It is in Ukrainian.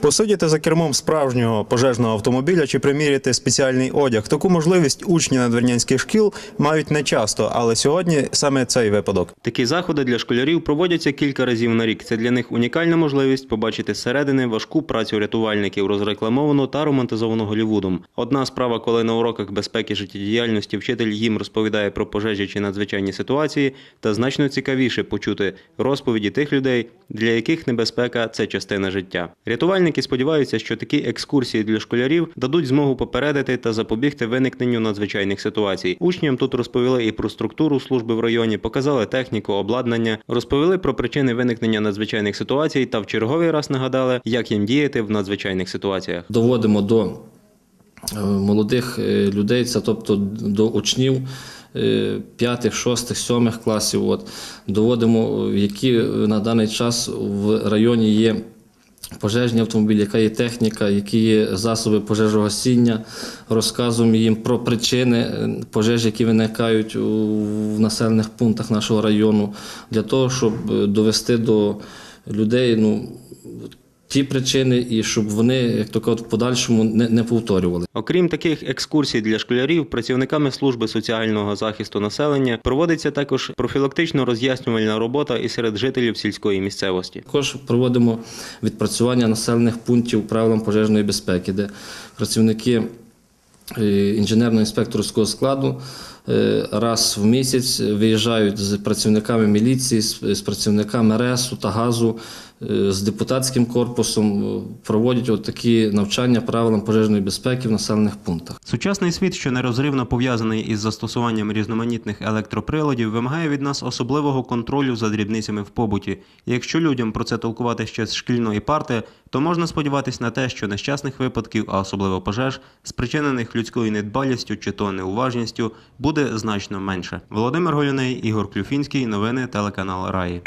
Посидіти за кермом справжнього пожежного автомобіля чи приміряти спеціальний одяг. Таку можливість учні надвірнянських шкіл мають не часто, але сьогодні саме цей випадок. Такі заходи для школярів проводяться кілька разів на рік. Це для них унікальна можливість побачити зсередини важку працю рятувальників, розрекламовану та романтизовану Голлівудом. Одна справа, коли на уроках безпеки життєдіяльності вчитель їм розповідає про пожежі чи надзвичайні ситуації, та значно цікавіше почути розповіді тих людей, для яких небезпека це частина життя. Рятувальники сподіваються, що такі екскурсії для школярів дадуть змогу попередити та запобігти виникненню надзвичайних ситуацій. Учням тут розповіли і про структуру служби в районі, показали техніку, обладнання, розповіли про причини виникнення надзвичайних ситуацій та в черговий раз нагадали, як їм діяти в надзвичайних ситуаціях. доводимо до е, молодих е, людей, це тобто до учнів е, п'ятих, шостих, сьомих класів. От, доводимо, які на даний час в районі є. Пожежні автомобілі, яка є техніка, які є засоби пожежогасіння, розказуємо їм про причини е, пожеж, які виникають в населених пунктах нашого району, для того, щоб е, довести до людей ну, ті причини, і щоб вони, як то кажуть, в подальшому не, не повторювали. Окрім таких екскурсій для школярів, працівниками служби соціального захисту населення проводиться також профілактично роз'яснювальна робота і серед жителів сільської місцевості. Також проводимо відпрацювання населених пунктів правилам пожежної безпеки, де працівники інженерно-інспекторського складу е, раз в місяць виїжджають з працівниками міліції, з працівниками РЕСу та газу, е, з депутатським корпусом, е, проводять от такі навчання правилам пожежної безпеки в населених пунктах. Сучасний світ, що нерозривно пов'язаний із застосуванням різноманітних електроприладів, вимагає від нас особливого контролю за дрібницями в побуті. Якщо людям про це толкувати ще з шкільної парти, то можна сподіватись на те, що нещасних випадків, а особливо пожеж, спричинених людською недбалістю чи то неуважністю, буде значно менше. Володимир Голюний, Ігор Клюфінський, новини телеканал Раї.